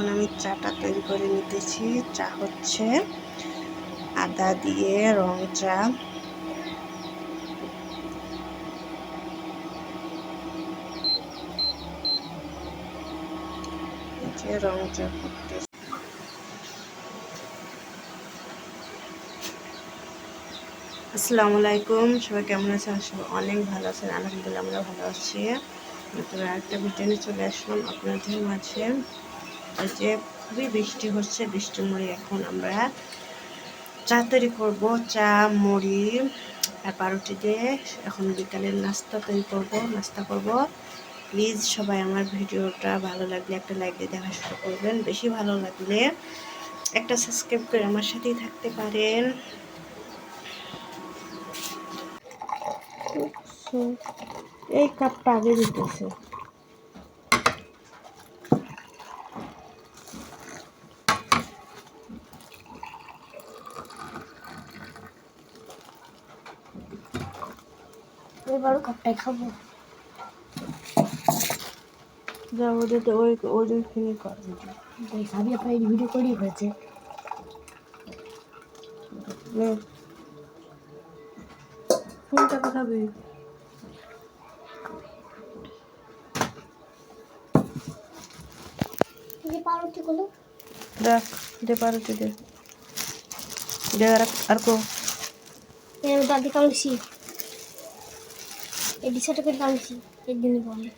এখন আমি চাটা তৈরি করে নিতেছি। চা হচ্ছে আদা দিয়ে রং চা। রং চা করতেছি। আসসালামু আলাইকুম, সবাই কেমন আছেন? সবাই অনেক ভালো আছেন। আলহামদুলিল্লাহ আমরা ভালো আছি। নতুন আরেকটা ভিডিও নিয়ে চলে আসলাম আপনাদের মাঝে। যে খুবই বৃষ্টি হচ্ছে, বৃষ্টির মুড়ি এখন আমরা চা তৈরি করব, চা, মুড়ি আর পাউরুটি দিয়ে এখন বিকালের নাস্তা তৈরি করব, নাস্তা করব। প্লিজ সবাই আমার ভিডিওটা ভালো লাগলে একটা লাইক দিয়ে দেখা শুরু করবেন, বেশি ভালো লাগলে একটা সাবস্ক্রাইব করে আমার সাথেই থাকতে পারেন। এই কাপটা আগে দিতেছে। এবারও কাপটাই খাব। যা ওদের তো ওই কর তাই সাবি আপনার এই ভিডিও করেই হয়েছে যে পাউরুটিগুলো দেখ দে পারোটি দে। দে আর আর কো। দাদি কামড়ছি এই ডিসাটা করে কামড়ছি এর জন্য বলে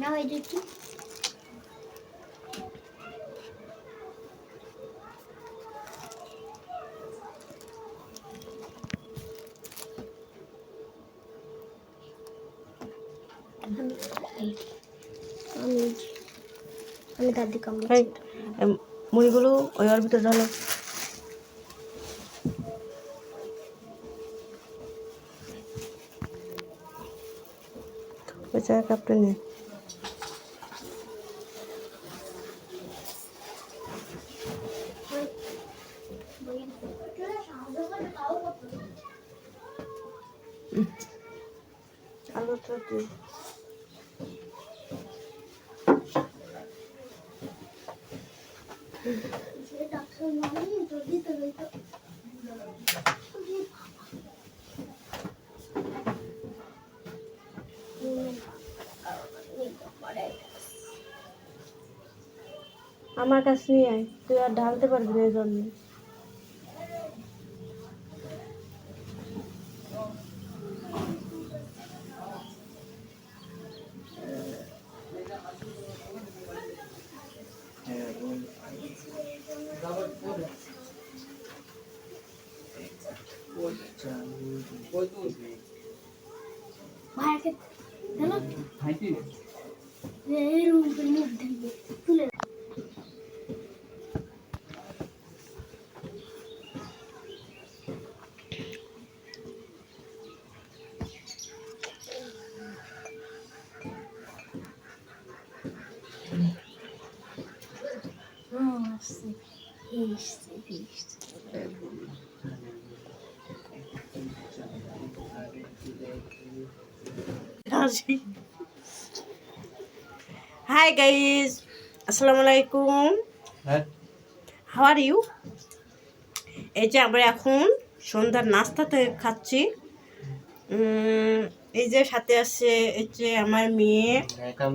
না এই দেখি আমি দাদি কামড়ছি মুড়িগুলো ওই ভিতরে ঢালো। ওই চায়ের কাপটা নে। আলুটা দিই আমার কাছে নিয়ে আয়। তুই আর ঢালতে পারবি না এই জন্য ভাইকে জানো এই রুম করে মুখ ঢেলবে তুলে আসছে এসছে এসছে হাই গাইজ আসসালামু আলাইকুম হাউ আর ইউ এই যে আমরা এখন সন্ধ্যার নাস্তাতে খাচ্ছি। উম, এই যে সাথে আছে এই যে আমার মেয়ে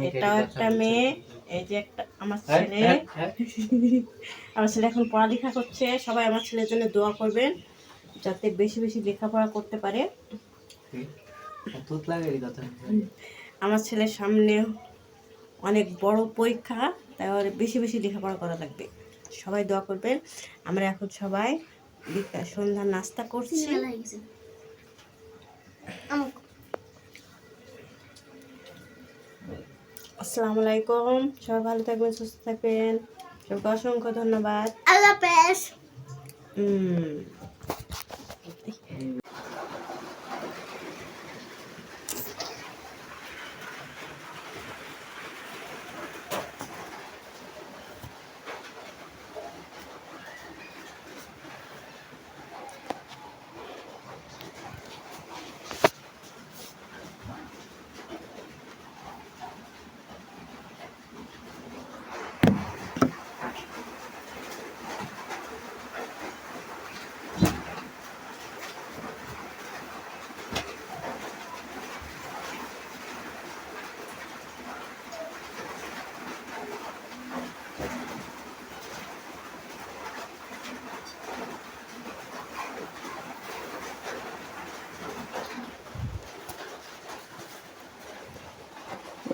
এটাও একটা মেয়ে। এই যে একটা আমার ছেলে। আমার ছেলে এখন পড়ালেখা করছে। সবাই আমার ছেলের জন্য দোয়া করবেন যাতে বেশি বেশি লেখাপড়া করতে পারে। আমার ছেলের সামনে অনেক বড় পরীক্ষা তাই বেশি বেশি লেখাপড়া করা লাগবে। সবাই দোয়া করবেন। আমরা এখন সবাই সন্ধ্যা নাস্তা করছি। আসসালামু আলাইকুম। সবাই ভালো থাকবেন সুস্থ থাকবেন। সবাইকে অসংখ্য ধন্যবাদ। আল্লাহ হাফেজ। হুম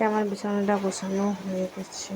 আমার বিছানাটা গোছানো হয়ে গেছে।